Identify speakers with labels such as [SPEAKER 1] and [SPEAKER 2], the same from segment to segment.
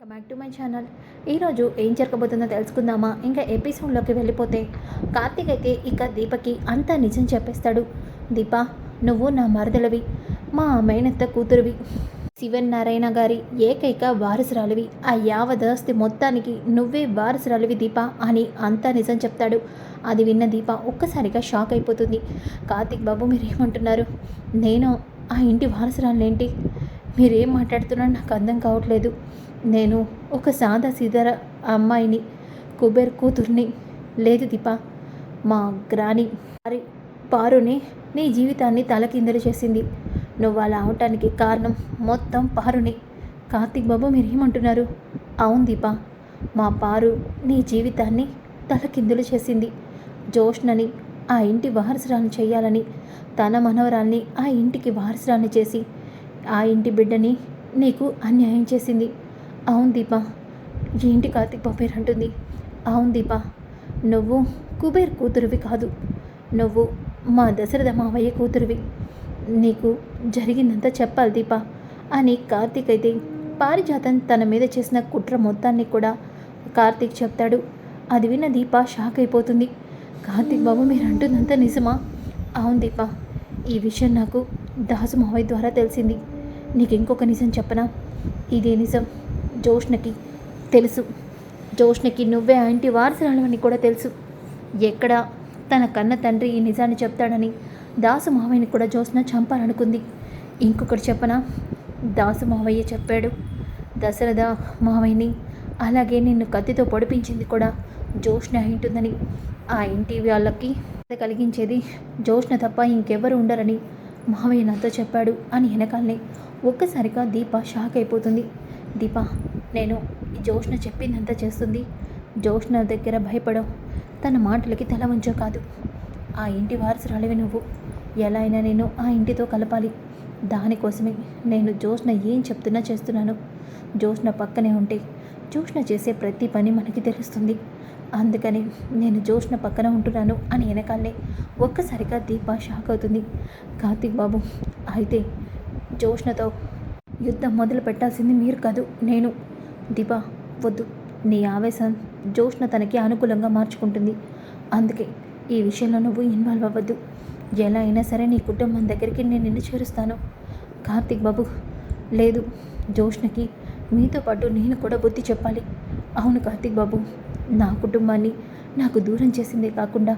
[SPEAKER 1] Welcome back to my channel. ఈరోజు ఏం జరగబోతుందో తెలుసుకుందామా? ఇంకా ఎపిసోడ్లోకి వెళ్ళిపోతే కార్తీక్ అయితే ఇక దీపకి అంతా నిజం చెప్పేస్తాడు. దీప నువ్వు నా మరదలవి మా మేనత్త కూతురువి. శివన్ నారాయణ గారి ఏకైక వారసురాలివి. ఆ యావదాస్తి మొత్తానికి నువ్వే వారసురాలివి దీప అని అంతా నిజం చెప్తాడు. అది విన్న దీప ఒక్కసారిగా షాక్ అయిపోతుంది. కార్తీక్ బాబు మీరు ఏమంటున్నారు నేను ఆ ఇంటి వారసురాలేంటి మీరేం మాట్లాడుతున్నారో నాకు అర్థం కావట్లేదు. నేను ఒక సాదా సీదర అమ్మాయిని కుబేర్ కూతుర్ని. లేదు దీప మా గ్రాని పారి పారుని నీ జీవితాన్ని తలకిందలు చేసింది. నువ్వు అలా అవటానికి కారణం మొత్తం పారుని. కార్తీక్ బాబు మీరేమంటున్నారు? అవును దీప మా పారు నీ జీవితాన్ని తలకిందులు చేసింది. జోష్నని ఆ ఇంటి వారసురాలు చేయాలని తన మనవరాల్ని ఆ ఇంటికి వారసురాన్ని చేసి ఆ ఇంటి బిడ్డని నీకు అన్యాయం చేసింది. అవును దీప ఏంటి కార్తీక్ బాబు పేరు అంటుంది. అవును దీప నువ్వు కుబేర్ కూతురువి కాదు. నువ్వు మా దశరథ మావయ్య కూతురువి. నీకు జరిగిందంతా చెప్పాలి దీప. అని కార్తీక్ అయితే పారిజాతం తన మీద చేసిన కుట్ర మొత్తాన్ని కూడా కార్తీక్ చెప్తాడు. అది విన్న దీప షాక్ అయిపోతుంది. కార్తీక్ బాబు మీరు అంటుందంతా నిజమా? అవును దీప ఈ విషయం నాకు దాసు మావయ్య ద్వారా తెలిసింది. నీకు ఇంకొక నిజం చెప్పనా? ఇదే నిజం. జోష్ణకి తెలుసు. జోష్ణకి నువ్వే ఆ ఇంటి వారసురాలవని కూడా తెలుసు. ఎక్కడ? తన కన్న తండ్రి ఈ నిజాన్ని చెప్తాడని దాసు మావయ్యని కూడా జోష్ణ చంపాలనుకుంది. ఇంకొకటి చెప్పనా? దాసు మావయ్య చెప్పాడు. దశరథ మావయ్యని అలాగే నిన్ను కత్తితో పొడిపించింది కూడా జోష్ణ అయింటుందని. ఆ ఇంటి వాళ్ళకి కలిగించేది జోష్ణ తప్ప ఇంకెవరు ఉండరని మావయ్య నాతో చెప్పాడు అని వెనకాలనే ఒక్కసారిగా దీప షాక్ అయిపోతుంది. దీప నేను జోష్ణ జోష్న చెప్పిందంతా చేస్తుంది. జోష్న దగ్గర భయపడవు. తన మాటలకి తల వంచో కాదు. ఆ ఇంటి వారసురాలివి నువ్వు. ఎలా అయినా నేను ఆ ఇంటితో కలపాలి. దానికోసమే నేను జోష్న ఏం చెప్తున్నా చేస్తున్నాను. జోష్న పక్కనే ఉంటే జోష్న చేసే ప్రతి పని మనకి తెలుస్తుంది. అందుకని నేను జోష్న పక్కన ఉంటున్నాను అని వెనకాలే ఒక్కసారిగా దీప షాక్ అవుతుంది. కార్తీక్ బాబు అయితే జోష్నతో యుద్ధం మొదలు పెట్టాల్సింది మీరు కాదు నేను. దీప వద్దు. నీ ఆవేశం జోష్న తనకి అనుకూలంగా మార్చుకుంటుంది. అందుకే ఈ విషయంలో నువ్వు ఇన్వాల్వ్ అవ్వద్దు. ఎలా అయినా సరే నీ కుటుంబం దగ్గరికి నేను నిన్ను చేరుస్తాను. కార్తిక్ బాబు లేదు. జోష్నకి మీతో పాటు నేను కూడా బుద్ధి చెప్పాలి. అవును కార్తీక్ బాబు నా కుటుంబాన్ని నాకు దూరం చేసిందే కాకుండా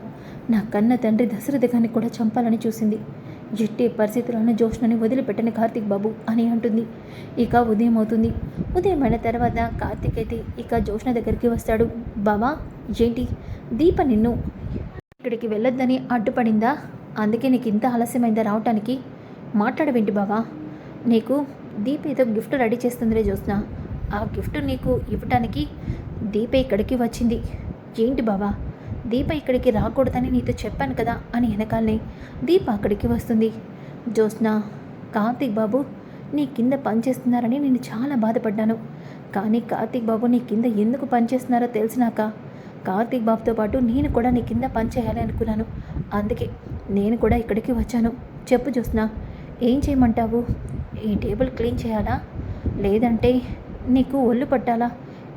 [SPEAKER 1] నా కన్న తండ్రి దశరథ గారిని కూడా చంపాలని చూసింది. ఎట్టి పరిస్థితుల్లోనూ జోష్నని వదిలిపెట్టని కార్తీక్ బాబు అని అంటుంది. ఇక ఉదయం అవుతుంది. ఉదయం అయిన తర్వాత కార్తీక్ అయితే ఇక జోష్న దగ్గరికి వస్తాడు. బాబా ఏంటి? దీప నిన్ను ఇక్కడికి వెళ్ళొద్దని అడ్డుపడిందా? అందుకే నీకు ఇంత ఆలస్యమైందా రావటానికి? మాట్లాడవేంటి బావా? నీకు దీప ఏదో గిఫ్ట్ రెడీ చేస్తుందిరే జ్యోత్న ఆ గిఫ్ట్ నీకు ఇవ్వటానికి దీప ఇక్కడికి వచ్చింది. ఏంటి బావా? దీప ఇక్కడికి రాకూడదని నీతో చెప్పాను కదా అని వెనకాలనే దీప అక్కడికి వస్తుంది. జ్యోత్స్న కార్తీక్ బాబు నీ కింద పనిచేస్తున్నారని నేను చాలా బాధపడ్డాను. కానీ కార్తీక్ బాబు నీ కింద ఎందుకు పనిచేస్తున్నారో తెలిసినాక కార్తీక్ బాబుతో పాటు నేను కూడా నీ కింద పనిచేయాలి అనుకున్నాను. అందుకే నేను కూడా ఇక్కడికి వచ్చాను. చెప్పు జ్యోత్స్న ఏం చేయమంటావు? ఈ టేబుల్ క్లీన్ చేయాలా? లేదంటే నీకు ఒళ్ళు పట్టాలా?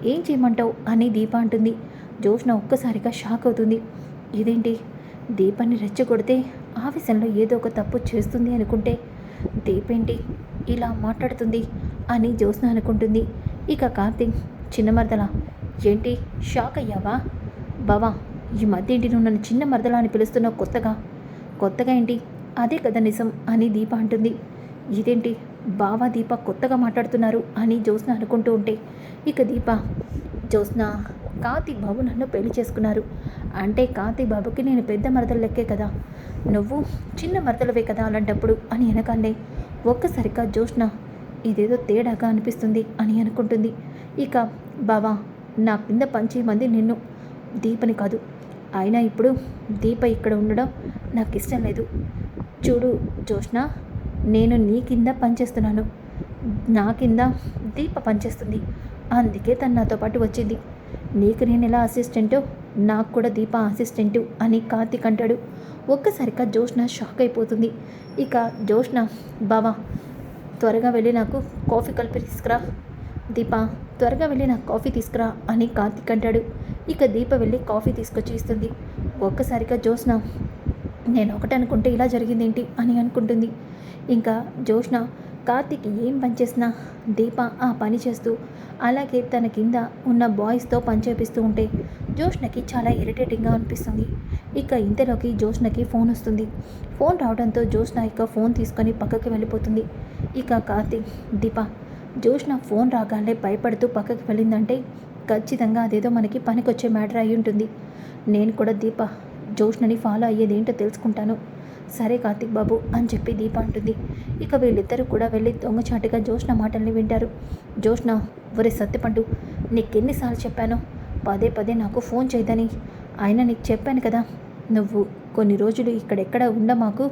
[SPEAKER 1] ఏం చేయమంటావు? అని దీప అంటుంది. జోష్న ఒక్కసారిగా షాక్ అవుతుంది. ఇదేంటి? దీపాన్ని రెచ్చగొడితే ఆవేశంలో ఏదో ఒక తప్పు చేస్తుంది అనుకుంటే దీపేంటి ఇలా మాట్లాడుతుంది అని జోస్న అనుకుంటుంది. ఇక కార్తీక్ చిన్న మరదల ఏంటి? షాక్ అయ్యావా? బావా ఈ మధ్య ఏంటి నువ్వు నన్ను చిన్న మరదల అని పిలుస్తున్నావు కొత్తగా? కొత్తగా ఏంటి? అదే కదా నిజం అని దీప అంటుంది. ఇదేంటి? బావా దీప కొత్తగా మాట్లాడుతున్నారు అని జ్యోత్స్న అనుకుంటూ ఉంటే ఇక దీప జ్యోత్స్న కార్తీక్ బాబు నన్ను పెళ్ళి చేసుకున్నారు. అంటే కార్తీక్ బాబుకి నేను పెద్ద మరదలు లెక్కే కదా. నువ్వు చిన్న మరదలవే కదా అలాంటప్పుడు అని వెనకాలే ఒక్కసారిగా జోష్న ఇదేదో తేడాగా అనిపిస్తుంది అని అనుకుంటుంది. ఇక బావా నా కింద మంది నిన్ను దీపని కాదు. అయినా ఇప్పుడు దీప ఇక్కడ ఉండడం నాకు ఇష్టం లేదు. చూడు జోష్న నేను నీ కింద పనిచేస్తున్నాను నా కింద దీప పనిచేస్తుంది అందుకే తను నాతో పాటు వచ్చింది. నీకు నేను ఎలా అసిస్టెంటో నాకు కూడా దీప అసిస్టెంటు అని కార్తీక్ అంటాడు. ఒక్కసారిగా జోష్న షాక్ అయిపోతుంది. ఇక జోష్న బావా త్వరగా వెళ్ళి నాకు కాఫీ కలిపి తీసుకురా. దీప త్వరగా వెళ్ళి నాకు కాఫీ తీసుకురా అని కార్తీక్ అంటాడు. ఇక దీప వెళ్ళి కాఫీ తీసుకొచ్చి ఇస్తుంది. ఒక్కసారిగా జోష్న నేను ఒకటి అనుకుంటే ఇలా జరిగిందేంటి? అని అనుకుంటుంది. ఇంకా జోష్న కార్తిక్ ఏం పని చేసినా దీప ఆ పని చేస్తూ అలాగే తన కింద ఉన్న బాయ్స్తో పని చేపిస్తూ ఉంటే జోష్నకి చాలా ఇరిటేటింగ్గా అనిపిస్తుంది. ఇక ఇంతలోకి జోష్నకి ఫోన్ వస్తుంది. ఫోన్ రావడంతో జోష్న ఇక ఫోన్ తీసుకొని పక్కకి వెళ్ళిపోతుంది. ఇక కార్తిక్ దీప జోష్న ఫోన్ రాగానే భయపడుతూ పక్కకి వెళ్ళిందంటే ఖచ్చితంగా అదేదో మనకి పనికొచ్చే మ్యాటర్ అయి ఉంటుంది నేను కూడా దీప జోష్నని ఫాలో అయ్యేదేంటో తెలుసుకుంటాను. సరే కార్తిక్ బాబు అని చెప్పి దీప అంటుంది. ఇక వీళ్ళిద్దరూ కూడా వెళ్ళి దొంగచాటుగా జోష్ణ మాటల్ని వింటారు. జోష్ణ ఒరే సత్యపండు నీకెన్నిసార్లు చెప్పాను? పదే పదే నాకు ఫోన్ చేయదని. ఆయన నీకు చెప్పాను కదా నువ్వు కొన్ని రోజులు ఇక్కడెక్కడ ఉండ మాకు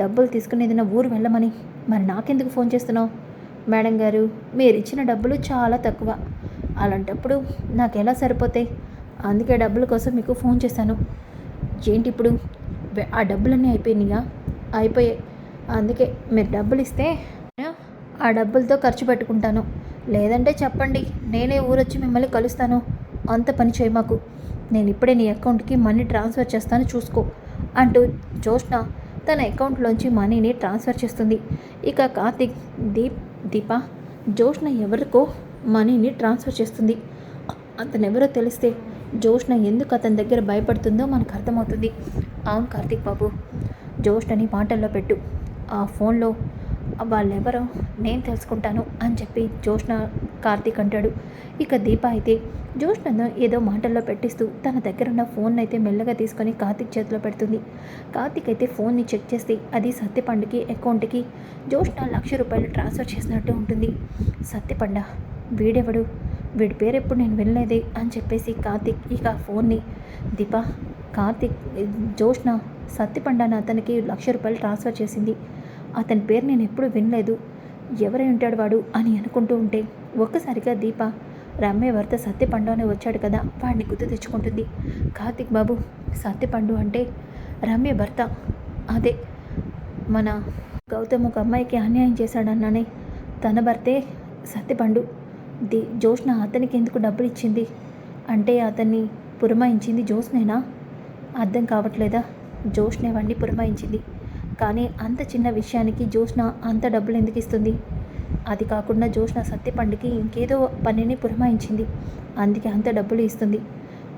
[SPEAKER 1] డబ్బులు తీసుకుని ఏదైనా ఊరు వెళ్ళమని. మరి నాకెందుకు ఫోన్ చేస్తున్నావు? మేడం గారు మీరు ఇచ్చిన డబ్బులు చాలా తక్కువ. అలాంటప్పుడు నాకు ఎలా సరిపోతాయి? అందుకే డబ్బుల కోసం మీకు ఫోన్ చేశాను. ఏంటి ఇప్పుడు అయిపోయాయి ఆ డబ్బులన్నీ అయిపోయినాయా? అయిపోయాయి. అందుకే మీరు డబ్బులు ఇస్తే ఆ డబ్బులతో ఖర్చు పెట్టుకుంటాను. లేదంటే చెప్పండి నేనే ఊరొచ్చి మిమ్మల్ని కలుస్తాను. అంత పని చేయి మాకు. నేను ఇప్పుడే నీ అకౌంట్కి మనీ ట్రాన్స్ఫర్ చేస్తాను చూసుకో అంటూ జోష్న తన అకౌంట్లోంచి మనీని ట్రాన్స్ఫర్ చేస్తుంది. ఇక కార్తిక్ దీప్ దీప జోష్న ఎవరికో మనీని ట్రాన్స్ఫర్ చేస్తుంది. అతను ఎవరో తెలిస్తే జోష్న ఎందుకు అతని దగ్గర భయపడుతుందో మనకు అర్థమవుతుంది. అవును కార్తీక్ బాబు జోష్నని మాటల్లో పెట్టు. ఆ ఫోన్లో వాళ్ళెవరో నేను తెలుసుకుంటాను అని చెప్పి జోష్న కార్తీక్ అంటాడు. ఇక దీప అయితే జోష్నను ఏదో మాటల్లో పెట్టిస్తూ తన దగ్గర ఉన్న ఫోన్ అయితే మెల్లగా తీసుకొని కార్తీక్ చేతిలో పెడుతుంది. కార్తీక్ అయితే ఫోన్ని చెక్ చేస్తే అది సత్యపండుకి అకౌంట్కి జోష్న లక్ష రూపాయలు ట్రాన్స్ఫర్ చేసినట్టు ఉంటుంది. సత్యపండ వీడెవడు? వీడి పేరు ఎప్పుడు నేను వినలేదే అని చెప్పేసి కార్తిక్ ఇక ఫోన్ని దీప కార్తీక్ జోష్న సత్యపండాన అతనికి లక్ష రూపాయలు ట్రాన్స్ఫర్ చేసింది. అతని పేరు నేను ఎప్పుడు వినలేదు. ఎవరై ఉంటాడు వాడు అని అనుకుంటూ ఉంటే ఒక్కసారిగా దీప రమ్య భర్త సత్యపండు అని వచ్చాడు కదా వాడిని గుర్తు తెచ్చుకుంటుంది. కార్తిక్ బాబు సత్యపండు అంటే రమ్య భర్త. అదే మన గౌతమ్ ఒక అమ్మాయికి అన్యాయం చేశాడన్నానే తన భర్తే సత్యపండు. ది జోష్న అతనికి ఎందుకు డబ్బులు ఇచ్చింది అంటే అతన్ని పురమాయించింది జోష్నేనా? అర్థం కావట్లేదా? జోష్నే వండి పురమాయించింది. కానీ అంత చిన్న విషయానికి జోష్న అంత డబ్బులు ఎందుకు ఇస్తుంది? అది కాకుండా జోష్న సత్యపండుకి ఇంకేదో పనిని పురమాయించింది. అందుకే అంత డబ్బులు ఇస్తుంది.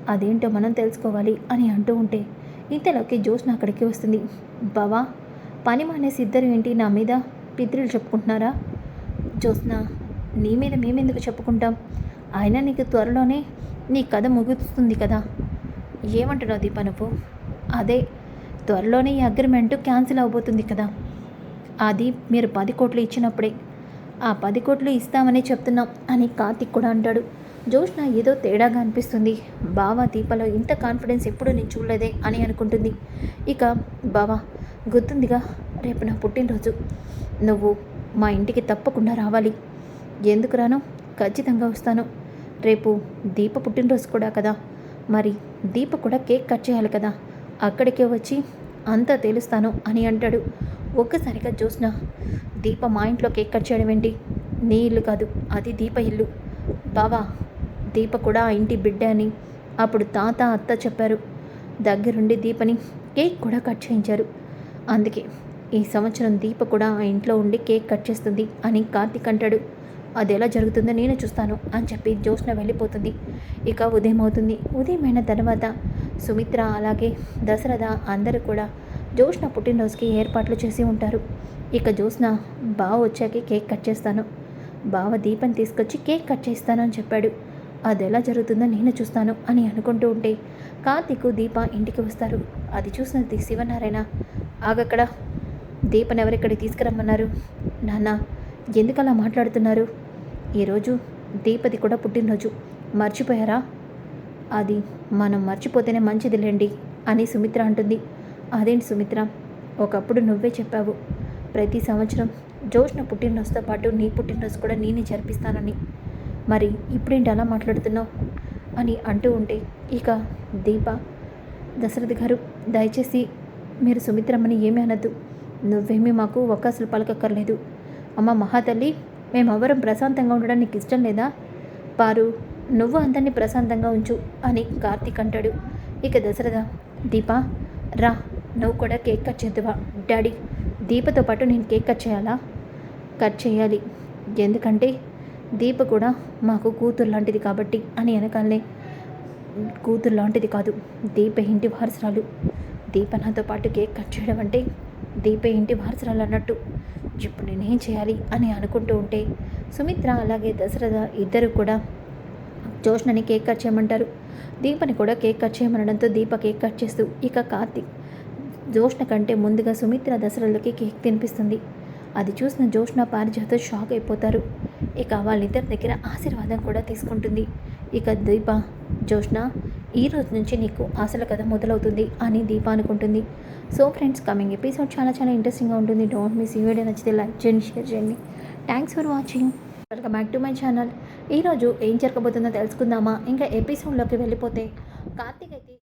[SPEAKER 1] అదేంటో మనం తెలుసుకోవాలి అని అంటూ ఉంటే ఇంతలోకి జోష్న అక్కడికి వస్తుంది. బావా పని మానేసి ఇద్దరు ఏంటి నా మీద పిత్రులు చెప్పుకుంటున్నారా? జోష్న నీ మీద మేమెందుకు చెప్పుకుంటాం? అయినా నీకు త్వరలోనే నీ కథ ముగుస్తుంది కదా. ఏమంటున్నావు దీప నువ్వు? అదే త్వరలోనే ఈ అగ్రిమెంట్ క్యాన్సిల్ అవబోతుంది కదా. అది మీరు పది కోట్లు ఇచ్చినప్పుడే. ఆ పది కోట్లు ఇస్తామని చెప్తున్నాం అని కార్తిక్ కూడా అంటాడు. జోష్న ఏదో తేడాగా అనిపిస్తుంది. బావా దీపలో ఇంత కాన్ఫిడెన్స్ ఎప్పుడు నేను చూడలేదే అని అనుకుంటుంది. ఇక బావా గుర్తుందిగా రేపు నా పుట్టినరోజు. నువ్వు మా ఇంటికి తప్పకుండా రావాలి. ఎందుకు రాను? ఖచ్చితంగా వస్తాను. రేపు దీప పుట్టినరోజు కూడా కదా. మరి దీప కూడా కేక్ కట్ చేయాలి కదా. అక్కడికే వచ్చి అంతా తెలుస్తాను అని అంటాడు. ఒక్కసారిగా చూసిన దీప మా ఇంట్లో కేక్ కట్ చేయడం ఏంటి? నీ ఇల్లు కాదు అది దీప ఇల్లు. బావా దీప కూడా ఆ ఇంటి బిడ్డ అని అప్పుడు తాత అత్త చెప్పారు. దగ్గరుండి దీపని కేక్ కూడా కట్ చేయించారు. అందుకే ఈ సంవత్సరం దీప కూడా ఆ ఇంట్లో ఉండి కేక్ కట్ చేస్తుంది అని కార్తీక్ అంటాడు. అది ఎలా జరుగుతుందో నేను చూస్తాను అని చెప్పి జ్యోత్స్న వెళ్ళిపోతుంది. ఇక ఉదయం అవుతుంది. ఉదయం అయిన తర్వాత సుమిత్ర అలాగే దశరథ అందరూ కూడా జ్యోత్స్న పుట్టినరోజుకి ఏర్పాట్లు చేసి ఉంటారు. ఇక జ్యోత్స్న బావ వచ్చాకే కేక్ కట్ చేస్తాను. బావ దీపం తీసుకొచ్చి కేక్ కట్ చేస్తాను అని చెప్పాడు. అది ఎలా జరుగుతుందో నేను చూస్తాను అని అనుకుంటూ ఉంటే కార్తీకు దీప ఇంటికి వస్తారు. అది చూసిన శివనారాయణ. ఆగక్కడ దీపని ఎవరెక్కడికి తీసుకురమ్మన్నారు? నాన్న ఎందుకలా మాట్లాడుతున్నారు? ఈరోజు దీపది కూడా పుట్టినరోజు. మర్చిపోయారా? అది మనం మర్చిపోతేనే మంచిదిలేండి అని సుమిత్ర అంటుంది. అదేంటి సుమిత్ర? ఒకప్పుడు నువ్వే చెప్పావు. ప్రతి సంవత్సరం జోష్న పుట్టినరోజుతో పాటు నీ పుట్టినరోజు కూడా నేనే జరిపిస్తానని. మరి ఇప్పుడేంటి అలా మాట్లాడుతున్నావు? అని అంటూ ఉంటే ఇక దీప దశరథ్ గారు దయచేసి మీరు సుమిత్రమ్మని ఏమీ అనద్దు. నువ్వేమీ మాకు ఒక్కసలు పలకక్కర్లేదు. అమ్మ మహాతల్లి మేమెవరం ప్రశాంతంగా ఉండడం నీకు ఇష్టం లేదా? పారు నువ్వు అందరినీ ప్రశాంతంగా ఉంచు అని కార్తీక్ అంటాడు. ఇక దశరథ దీప రా నువ్వు కూడా కేక్ కట్ చేద్దువా? డాడీ దీపతో పాటు నేను కేక్ కట్ చేయాలా? కట్ చేయాలి. ఎందుకంటే దీప కూడా మాకు కూతురు లాంటిది కాబట్టి అని వెనకాలనే కూతురు లాంటిది కాదు దీప ఇంటి వారసురాలు. దీప నాతో పాటు కేక్ కట్ చేయడం అంటే దీప ఇంటి వారసురాలు అన్నట్టు. ఇప్పుడు నేనేం చేయాలి అని అనుకుంటూ ఉంటే సుమిత్ర అలాగే దశరథ ఇద్దరు కూడా జోష్నని కేక్ కట్ చేయమంటారు. దీపని కూడా కేక్ కట్ చేయమనడంతో దీప కేక్ కట్ చేస్తూ ఇక కార్తీక్ జోష్ణ కంటే ముందుగా సుమిత్ర దశరథకి కేక్ తినిపిస్తుంది. అది చూసిన జోష్ణ పారిజాత షాక్ అయిపోతారు. ఇక వాళ్ళిద్దరి దగ్గర ఆశీర్వాదం కూడా తీసుకుంటుంది. ఇక దీప జోష్ణ ఈ రోజు నుంచి నీకు ఆశల కథ మొదలవుతుంది అని దీప అనుకుంటుంది. సో ఫ్రెండ్స్ కమింగ్ ఎపిసోడ్ చాలా చాలా ఇంట్రెస్టింగ్గా ఉంటుంది. డోంట్ మిస్ ఈ వీడియో నచ్చితే లైక్ చేయండి షేర్ చేయండి. Thanks for watching welcome back to my channel ఈరోజు ఏం జరగబోతుందో తెలుసుకుందామా? ఇంకా ఎపిసోడ్లోకి వెళ్ళిపోతే కార్తీక్ అయితే